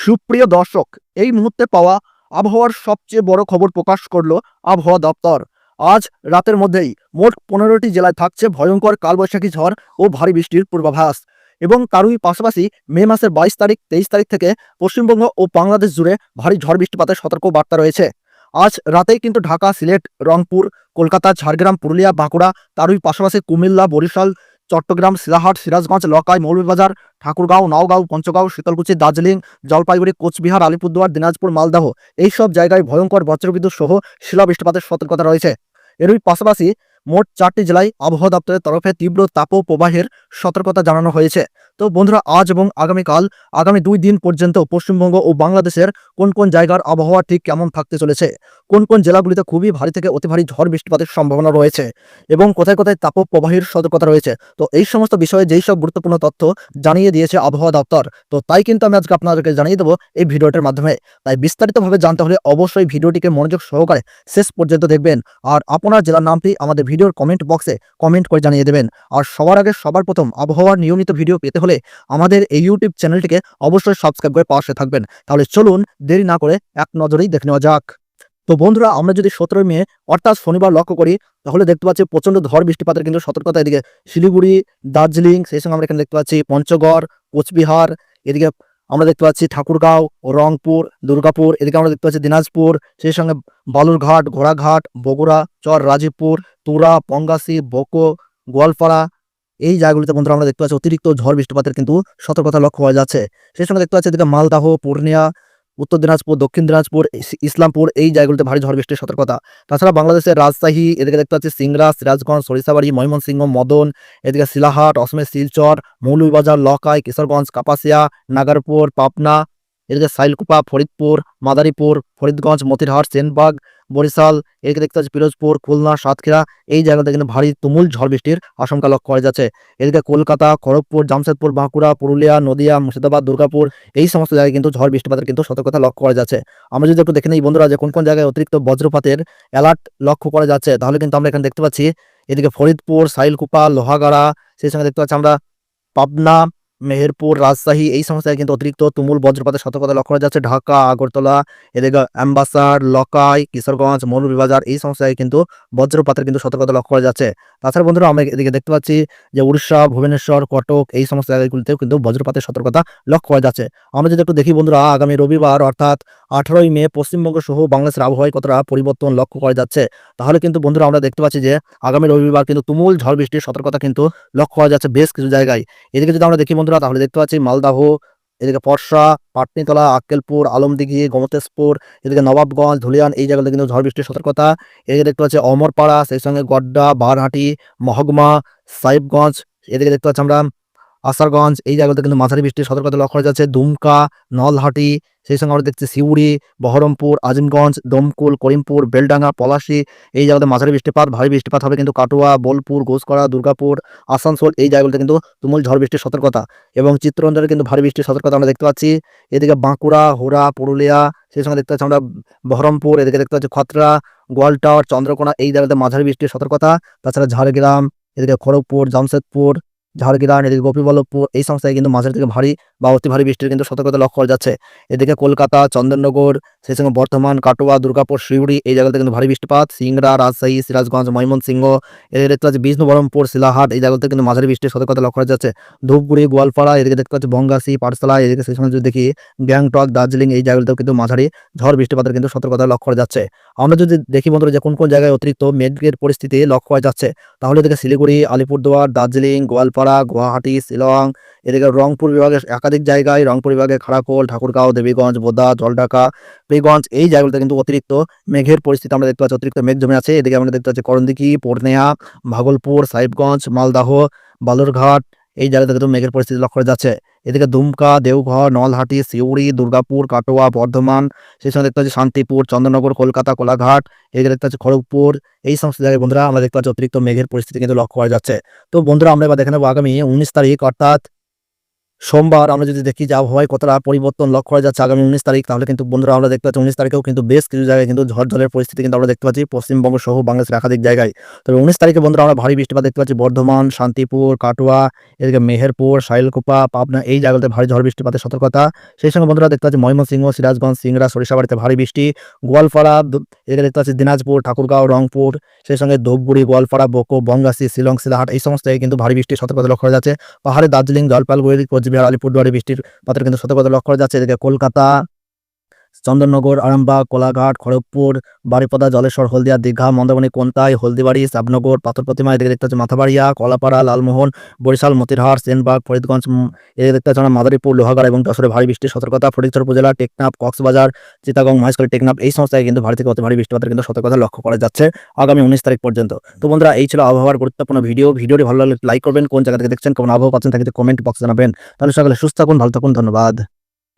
সুপ্রিয় দর্শক, এই মুহূর্তে পাওয়া আবহাওয়ার সবচেয়ে বড় খবর প্রকাশ করল আবহাওয়া দপ্তর। আজ রাতের মধ্যেই মোট পনেরোটি জেলায় থাকছে ভয়ঙ্কর কালবৈশাখী ঝড় ও ভারী বৃষ্টির পূর্বাভাস এবং তারই পাশাপাশি মে মাসের বাইশ তারিখ, তেইশ তারিখ থেকে পশ্চিমবঙ্গ ও বাংলাদেশ জুড়ে ভারী ঝড় বৃষ্টিপাতের সতর্ক বার্তা রয়েছে। আজ রাতেই কিন্তু ঢাকা, সিলেট, রংপুর, কলকাতা, ঝাড়গ্রাম, পুরুলিয়া, বাঁকুড়া, তারই পাশাপাশি কুমিল্লা, বরিশাল চট্টগ্রাম, সিলাহাট, সিরাজগঞ্জ, লকাই, মৌলভীবাজার, ঠাকুরগাঁও, নওগাঁও, পঞ্চগাঁও, শীতলকুচি, দার্জিলিং, জলপাইগুড়ি, কোচবিহার, আলিপুরদুয়ার, দিনাজপুর, মালদহ। এইসব জায়গায় ভয়ঙ্কর বজ্রবিদ্যুৎ সহ শিলা বৃষ্টিপাতের সতর্কতা রয়েছে। এরই পাশাপাশি মোট চারটি জেলায় আবহাওয়া দপ্তরের তরফে তীব্র তাপ প্রবাহের সতর্কতা জানানো হয়েছে। তো বন্ধুরা, আজ এবং আগামীকাল, আগামী দুই দিন পর্যন্ত পশ্চিমবঙ্গ ও বাংলাদেশের কোন কোন জায়গার আবহাওয়া ঠিক কেমন থাকতে চলেছে, কোন কোন জেলাগুলিতে খুবই ভারী থেকে অতি ভারী ঝড় বৃষ্টিপাতের সম্ভাবনা রয়েছে এবং কোথায় কোথায় তাপ প্রবাহের সতর্কতা রয়েছে, তো এই সমস্ত বিষয়ে যেই সব গুরুত্বপূর্ণ তথ্য জানিয়ে দিয়েছে আবহাওয়া দপ্তর, তো তাই কিন্তু আমি আজকে আপনাদেরকে জানিয়ে দেবো এই ভিডিওটার মাধ্যমে। তাই বিস্তারিতভাবে জানতে হলে অবশ্যই ভিডিওটিকে মনোযোগ সহকারে শেষ পর্যন্ত দেখবেন। আর আপনার জেলার নামটি আমাদের ভিডিওর কমেন্ট বক্সে কমেন্ট করে জানিয়ে দেবেন। আর সবার আগে সবার প্রথম আবহাওয়ার নিয়মিত ভিডিও পেতে হলে আমাদের এই ইউটিউব চ্যানেলটিকে অবশ্যই সাবস্ক্রাইব করে পাশে থাকবেন। তাহলে চলুন দেরি না করে এক নজরেই দেখে নেওয়া যাক। তো বন্ধুরা, আমরা যদি সতেরোই মে, অর্থাৎ শনিবার লক্ষ্য করি, তাহলে দেখতে পাচ্ছি প্রচণ্ড ঝড় বৃষ্টিপাতের কিন্তু সতর্কতা এদিকে শিলিগুড়ি, দার্জিলিং, সেই সঙ্গে আমরা এখানে দেখতে পাচ্ছি পঞ্চগড়, কোচবিহার, এদিকে আমরা দেখতে পাচ্ছি ঠাকুরগাঁও, রংপুর, দুর্গাপুর, এদিকে আমরা দেখতে পাচ্ছি দিনাজপুর, সেই সঙ্গে বালুরঘাট, ঘোড়াঘাট, বগুড়া, চর রাজীবপুর, তুরা, পঙ্গাসি, বকো, গোয়ালপাড়া, এই জায়গাগুলিতে বন্ধুরা আমরা দেখতে পাচ্ছি অতিরিক্ত ঝড় বৃষ্টিপাতের কিন্তু সতর্কতা লক্ষ্য হয়ে যাচ্ছে। সেই সঙ্গে দেখতে পাচ্ছি এদিকে মালদাহ, পূর্ণিয়া উত্তর দিনাজপুর, দক্ষিণ দিনাজপুর ইসলামপুর, এই জায়গাগুলোতে ভারী ঝড় বৃষ্টির সতর্কতা। তাছাড়া বাংলাদেশের রাজশাহী, এদিকে দেখতে পাচ্ছি সিংরা সিরাজগঞ্জ, সরিষাবাড়ি, ময়মনসিংহ, মদন, এদিকে শিলাহাট, অসমের শিলচর, মৌলভীবাজার, লকাই, কিশোরগঞ্জ, কাপাসিয়া, নাগারপুর, পাবনা, এদিকে সাইলকুপা, ফরিদপুর, মাদারীপুর, ফরিদগঞ্জ, মতিরহাট, সেনবাগ বরিশাল, এদিকে দেখতে পাচ্ছি পিরোজপুর, খুলনা, সাতক্ষীরা, এই জায়গাতে কিন্তু ভারী তুমুল ঝড় বৃষ্টির আশঙ্কা লক্ষ্য করা যাচ্ছে। এদিকে কলকাতা, খড়গপুর, জামশেদপুর, বাঁকুড়া, পুরুলিয়া, নদিয়া, মুর্শিদাবাদ, দুর্গাপুর, এই সমস্ত জায়গায় কিন্তু ঝড় বৃষ্টিপাতের কিন্তু সতর্কতা লক্ষ্য করা যাচ্ছে। আমরা যদি একটু দেখে নিই বন্ধুরা যে কোন কোন জায়গায় অতিরিক্ত বজ্রপাতের অ্যালার্ট লক্ষ্য করা যাচ্ছে, তাহলে কিন্তু আমরা এখানে দেখতে পাচ্ছি এদিকে ফরিদপুর সাইলকুপা লোহাগাড়া, সেই সঙ্গে দেখতে পাচ্ছি আমরা পাবনা মেহেরপুর, রাজশাহী, এই সমস্ত কিন্তু অতিরিক্ত তুমুল বজ্রপাতের সতর্কতা লক্ষ্য করা যাচ্ছে। ঢাকা, আগরতলা, এদিকে অ্যাম্বাসার, লকাই, কিশোরগঞ্জ, মৌলভীবাজার, এই সমস্ত কিন্তু বজ্রপাতের কিন্তু সতর্কতা লক্ষ্য করা যাচ্ছে। তাছাড়া বন্ধুরা, আমরা এদিকে দেখতে পাচ্ছি যে উড়িষ্যা, ভুবনেশ্বর, কটক, এই সমস্ত জায়গাগুলিতেও কিন্তু বজ্রপাতের সতর্কতা লক্ষ্য করা যাচ্ছে। আমরা যদি একটু দেখি বন্ধুরা, আগামী রবিবার অর্থাৎ আঠারোই মে পশ্চিমবঙ্গ সহ বাংলাদেশের আবহাওয়ায় কতটা পরিবর্তন লক্ষ্য করা যাচ্ছে? তাহলে কিন্তু বন্ধুরা আমরা দেখতে পাচ্ছি যে আগামী রবিবার কিন্তু তুমুল ঝড় বৃষ্টির সতর্কতা কিন্তু লক্ষ্য করা যাচ্ছে বেশ কিছু জায়গায়। এদিকে যদি আমরা দেখি বন্ধুরা, তাহলে দেখতে পাচ্ছি মালদাহ, এদিকে পরশা পাটনিতলা, আক্কেলপুর, আলমদিঘি গমতেশপুর এদিকে নবাবগঞ্জ, ধুলিয়ান, এই জায়গাতে কিন্তু ঝড় বৃষ্টির সতর্কতা। এদিকে দেখতে পাচ্ছি অমরপাড়া, সেই সঙ্গে গড্ডা, বারহাটি, মহকুমা, সাহিবগঞ্জ, এদিকে দেখতে পাচ্ছি আমরা আসারগঞ্জ, এই জায়গাতে কিন্তু মাঝারি বৃষ্টির সতর্কতা লক্ষ্য করা যাচ্ছে। দুমকা, নলহাটি, সেই সঙ্গে আমরা দেখছি সিউড়ি, বহরমপুর, আজিমগঞ্জ, দমকুল, করিমপুর, বেলডাঙ্গা, পলাশি, এই জায়গাতে মাঝারি বৃষ্টিপাত, ভারী বৃষ্টিপাত হবে কিন্তু কাটোয়া, বোলপুর, ঘোষকরা, দুর্গাপুর, আসানসোল, এই জায়গাগুলোতে কিন্তু তুমুল ঝড় বৃষ্টির সতর্কতা এবং চিত্তরঞ্জনে কিন্তু ভারী বৃষ্টির সতর্কতা আমরা দেখতে পাচ্ছি। এদিকে বাঁকুড়া, হুড়া, পুরুলিয়া, সেই সঙ্গে দেখতে পাচ্ছি আমরা বহরমপুর, এদিকে দেখতে পাচ্ছি খতরা গোয়ালটাওয়ার চন্দ্রকোনা, এই জায়গাতে মাঝারি বৃষ্টির সতর্কতা। তাছাড়া ঝাড়গ্রাম, এদিকে খড়গপুর, জামশেদপুর ঝাড়গ্রাম এদিকে গোপীবল্লভপুর এই সংস্থায় কিন্তু মাঝের থেকে ভারী বা অতি ভারী বৃষ্টির কিন্তু সতর্কতা লক্ষ্য করা যাচ্ছে। এদিকে কলকাতা চন্দননগর সেই সঙ্গে বর্ধমান, কাটোয়া, দুর্গাপুর, শিউড়ি, এই জায়গাতে কিন্তু ভারী বৃষ্টিপাত। সিংড়া, রাজশাহী, সিরাজগঞ্জ, ময়মনসিংহ, এদিকে দেখতে পাচ্ছি বিষ্ণু বহরমপুর, শিলাহাট, এই জায়গাতে কিন্তু মাঝারি বৃষ্টির সতর্কতা লক্ষ্য করা যাচ্ছে। ধূপগুড়ি, গোয়ালপাড়া, এদিকে দেখতে পাচ্ছি বঙ্গাসী পাঠশালা, এদিকে সেই সঙ্গে যদি দেখি গ্যাংটক, দার্জিলিং, এই জায়গাগুলোতেও কিন্তু মাঝারি ঝড় বৃষ্টিপাতের কিন্তু সতর্কতা লক্ষ্য করা যাচ্ছে। আমরা যদি দেখি বন্ধুরা যে কোন কোন জায়গায় অতিরিক্ত মেঘের পরিস্থিতি লক্ষ্য করা যাচ্ছে, তাহলে এদিকে শিলিগুড়ি, আলিপুরদুয়ার, দার্জিলিং, গোয়ালপাড়া, গুয়াহাটি, শিলং, এদিকে রংপুর বিভাগের একাধিক জায়গায়, রংপুর বিভাগে খাড়াকোল ঠাকুরগাঁও, দেবীগঞ্জ, বোদা, জলঢাকা পেগঞ্জ এই জায়গাগুলোতে কিন্তু অতিরিক্ত মেঘের পরিস্থিতি আমরা দেখতে পাচ্ছি। অতিরিক্ত মেঘ জমে আছে। এদিকে আমরা দেখতে পাচ্ছি করণদিঘি, পূর্ণিয়া, ভাগলপুর, সাহেবগঞ্জ, মালদাহ, বালুরঘাট, এই জায়গাতে কিন্তু মেঘের পরিস্থিতি লক্ষ্য করা যাচ্ছে। এদিকে দুমকা, দেওঘর, নলহাটি, সিউড়ি, দুর্গাপুর, কাটোয়া, বর্ধমান, সেই সঙ্গে দেখতে পাচ্ছি শান্তিপুর, চন্দ্রনগর, কলকাতা, কোলাঘাট, এদিকে দেখতে পাচ্ছি খড়গপুর, এই সমস্ত জায়গায় বন্ধুরা আমরা দেখতে পাচ্ছি অতিরিক্ত মেঘের পরিস্থিতি কিন্তু লক্ষ্য করা যাচ্ছে। তো বন্ধুরা আমরা এবার দেখে নেব আগামী উনিশ তারিখ, অর্থাৎ সোমবার আমরা যদি দেখি যে আবহাওয়ায় কতটা পরিবর্তন লক্ষ্য করা যাচ্ছে আগামী উনিশ তারিখ, তাহলে কিন্তু বন্ধুরা আমরা দেখতে পাচ্ছি উনিশ তারিখেও কিন্তু বেশ কিছু জায়গায় কিন্তু ঝড় জলের পরিস্থিতি কিন্তু আমরা দেখতে পাচ্ছি। পশ্চিমবঙ্গ সহ বাংলাদেশের একাধিক জায়গায়। তবে উনিশ তারিখে বন্ধুরা আমরা ভারী বৃষ্টিপাত দেখতে পাচ্ছি। বর্ধমান, শান্তিপুর, কাটোয়া, এদিকে মেহেরপুর সাইলকুপা পাবনা এই জায়গাতে ভারী ঝড় বৃষ্টিপাতের সতর্কতা। সেই সঙ্গে বন্ধুরা দেখতে পাচ্ছি ময়মনসিংহ, সিরাজগঞ্জ, সিংড়া, সরিষাবাড়িতে ভারী বৃষ্টি। গোয়ালপাড়া এদিকে দেখতে পাচ্ছি দিনাজপুর, ঠাকুরগাঁও, রংপুর, সেই সঙ্গে ধূপগুড়ি, গোয়ালপাড়া, বকো বঙ্গাসি শিলং শিলাহাট এই সমস্ত জায়গায় কিন্তু ভারী বৃষ্টির সতর্কতা লক্ষ্য করা যাচ্ছে। পাহাড়ে দার্জিলিং, জলপাইগুড়ি কোচবিহার আলিপুরদুয়ারে বৃষ্টির পাত্র কিন্তু সতর্কতা লক্ষ্য করা যাচ্ছে। এদিকে কলকাতা চন্দননগর, আরামবাগ, কোলাঘাট, খড়গপুর, বারিপদা, জলেশ্বর, হলদিয়া, দীঘা, মন্দারমণি, কোন্তাই, হলদিবাড়ি, সাবনগর পাথর প্রতিমা এদিকে দেখতে হচ্ছে মাথাবাড়িয়া, কলাপাড়া, লালমোহন, বরিশাল, মতিরহাট, সেনবাগ, ফরিদগঞ্জ এদিকে দেখতে আমরা মাদারীপুর, লোহাগাড় এবং যশোরে ভারী বৃষ্টির সতর্কতা, ফরিদচর উপজেলা, টেকনাফ, কক্সবাজার চিতাগং মহেশখালী, টেকনাফ, এই সমস্ত কিন্তু ভারী থেকে অতি ভারী বৃষ্টিপাতের কিন্তু সতর্কতা লক্ষ্য করা যাচ্ছে আগামী উনিশ তারিখ পর্যন্ত। তো বন্ধুরা, এই ছিল আবহাওয়ার গুরুত্বপূর্ণ ভিডিও। ভিডিওটি ভালো লাগলে লাইক করবেন, কোন জায়গা থেকে দেখছেন, কেমন আবহাওয়া পাচ্ছেন তাকে কমেন্ট বক্সে জানাবেন। তাহলে সকালে সুস্থ থাকুন, ভালো থাকুন, ধন্যবাদ।